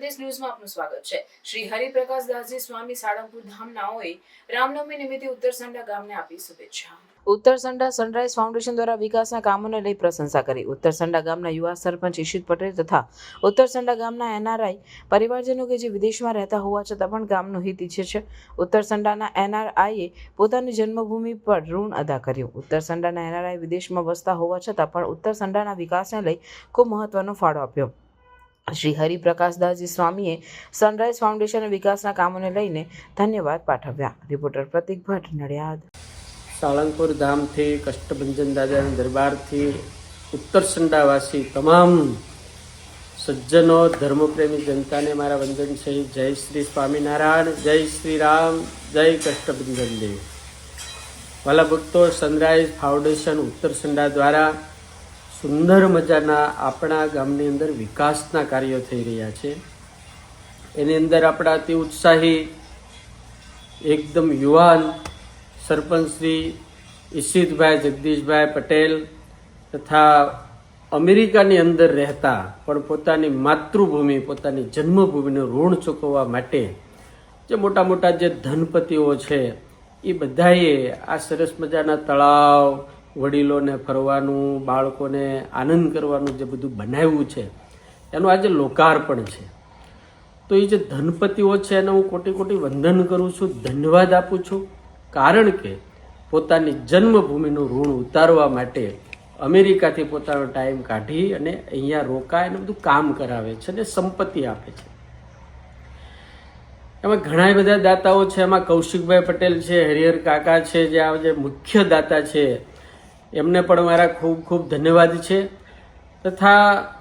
સંદેશ ન્યૂઝમાં આપનું સ્વાગત છે. શ્રી હરિપ્રકાશ દાસજી સ્વામી સાળંગપુર ધામનાઓએ રામનવમી નિમિત્તે ઉત્તરસંડા ગામને આપી શુભેચ્છા. ઉત્તરસંડા સનરાઈઝ ફાઉન્ડેશન દ્વારા વિકાસના કામોને લઈ પ્રશંસા કરી. ઉત્તરસંડા ગામના યુવા સરપંચ ઈશિત પટેલ તથા ઉત્તરસંડા ગામના એનઆરઆઈ પરિવારજનો કે જે વિદેશમાં રહેતા હોવા છતાં પણ ગામનું હિત ઈચ્છે છે. ઉત્તરસંડાના એનઆરઆઈએ પોતાની જન્મભૂમિ પર ઋણ અદા કર્યું. ઉત્તરસંડાના એનઆરઆઈ વિદેશમાં વસતા હોવા છતાં પણ ઉત્તરસંડાના વિકાસને લઈ ખૂબ મહત્વનો ફાળો આપ્યો. શ્રી હરિપ્રકાશદાસજી સ્વામીએ સનરાઈઝ ફાઉન્ડેશન વિકાસના કામોને લઈને ધન્યવાદ પાઠવ્યા. રિપોર્ટર પ્રતિક ભટ્ટ, નડિયાદ. સાળંગપુર ધામથી કષ્ટભંજન દાદાના દરબારથી ઉત્તરસંડાવાસી તમામ સજ્જનો, ધર્મપ્રેમી જનતાને મારા વંદન છે જય શ્રી સ્વામિનારાયણ, જય શ્રી રામ, જય કષ્ટભંજન દેવ. વાલા ભક્તો સનરાઈઝ ફાઉન્ડેશન ઉત્તરસંડા દ્વારા સુંદર મજાના આપણા ગામની અંદર વિકાસના કાર્યો થઈ રહ્યા છે. એની અંદર આપણા અતિ ઉત્સાહી એકદમ યુવાન સરપંચ શ્રી ઈશિતભાઈ, જગદીશભાઈ પટેલ તથા અમેરિકાની અંદર રહેતા પણ પોતાની માતૃભૂમિ, પોતાની જન્મભૂમિનું ઋણ ચૂકવવા માટે જે મોટા મોટા જે ધનપતિઓ છે, એ બધાએ આ સરસ મજાના તળાવ વડીલોને ફરવાનું, બાળકોને આનંદ કરવાનું જે બધું બનાવ્યું છે, એનું આજે લોકાર્પણ છે. તો એ જે ધનપતિઓ છે, એને હું કોટી કોટી વંદન કરું છું, ધન્યવાદ આપું છું, કારણ કે પોતાની જન્મભૂમિનું ઋણ ઉતારવા માટે અમેરિકાથી પોતાનો ટાઈમ કાઢી અને અહીંયા રોકાય અને બધું કામ કરાવે છે અને સંપત્તિ આપે છે. એમાં ઘણા બધા દાતાઓ છે, એમાં કૌશિકભાઈ પટેલ છે, હરિહર કાકા છે, જે આ જે મુખ્ય દાતા છે એમને પણ મારા ખૂબ ખૂબ ધન્યવાદ છે. તથા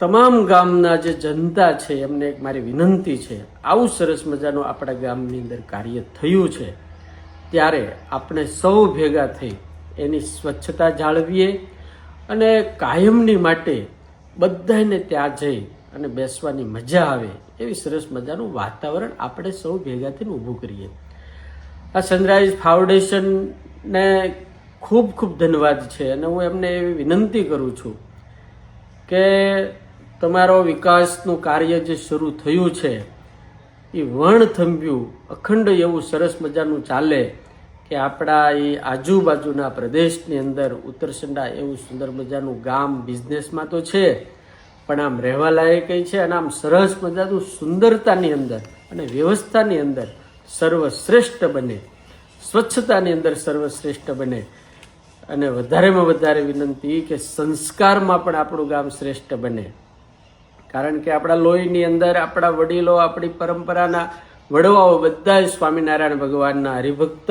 તમામ ગામના જે જનતા છે, એમને એક મારી વિનંતી છે, આવું સરસ મજાનું આપણા ગામની અંદર કાર્ય થયું છે, ત્યારે આપણે સૌ ભેગા થઈ એની સ્વચ્છતા જાળવીએ અને કાયમની માટે બધાને ત્યાં જઈ અને બેસવાની મજા આવે એવી સરસ મજાનું વાતાવરણ આપણે સૌ ભેગા થઈને ઊભું કરીએ. આ સનરાઈઝ ફાઉન્ડેશનને ખૂબ ખૂબ ધન્યવાદ છે અને હું એમને એવી વિનંતી કરું છું કે તમારો વિકાસનું કાર્ય જે શરૂ થયું છે, એ વણ થંભ્યું, અખંડ એવું સરસ મજાનું ચાલે કે આપણા એ આજુબાજુના પ્રદેશની અંદર ઉત્તરસંડા એવું સુંદર મજાનું ગામ બિઝનેસમાં તો છે, પણ આમ રહેવા લાયક છે અને આમ સરસ મજાનું સુંદરતાની અંદર અને વ્યવસ્થાની અંદર સર્વશ્રેષ્ઠ બને, સ્વચ્છતાની અંદર સર્વશ્રેષ્ઠ બને. અને વધારેમાં વધારે વિનંતી કે સંસ્કારમાં પણ આપણું ગામ શ્રેષ્ઠ બને. કારણ કે આપણા લોહીની અંદર આપણા વડીલો, આપણી પરંપરાના વડવાઓ બધા સ્વામિનારાયણ ભગવાનના હરિભક્ત,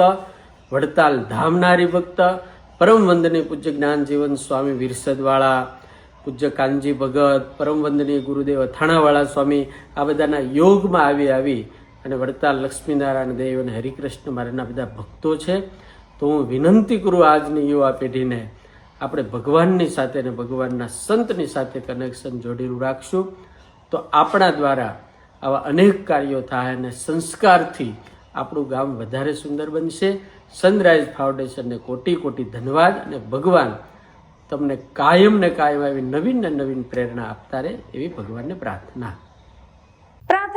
વડતાલ ધામના હરિભક્ત, પરમ વંદની પૂજ્ય જ્ઞાન જીવન સ્વામી વિરસદવાળા, પૂજ્ય કાનજી ભગત, પરમ વંદનીય ગુરુદેવ અથાણાવાળા સ્વામી આ બધાના યોગમાં આવી આવી અને વડતાલ લક્ષ્મીનારાયણ દેવ અને હરિકૃષ્ણ મારાના બધા ભક્તો છે. તો હું વિનંતી કરું આજની યુવા પેઢીને આપણે ભગવાનની સાથે અને ભગવાનના સંતની સાથે કનેક્શન જોડેલું રાખશું. તો આપણા દ્વારા આવા અનેક કાર્યો થાય અને સંસ્કારથી આપણું ગામ વધારે સુંદર બનશે. સનરાઈઝ ફાઉન્ડેશનને કોટી કોટી ધન્યવાદ અને ભગવાન તમને કાયમ ને કાયમ આવી નવીન ને નવીન પ્રેરણા આપતા રહે એવી ભગવાનને પ્રાર્થના.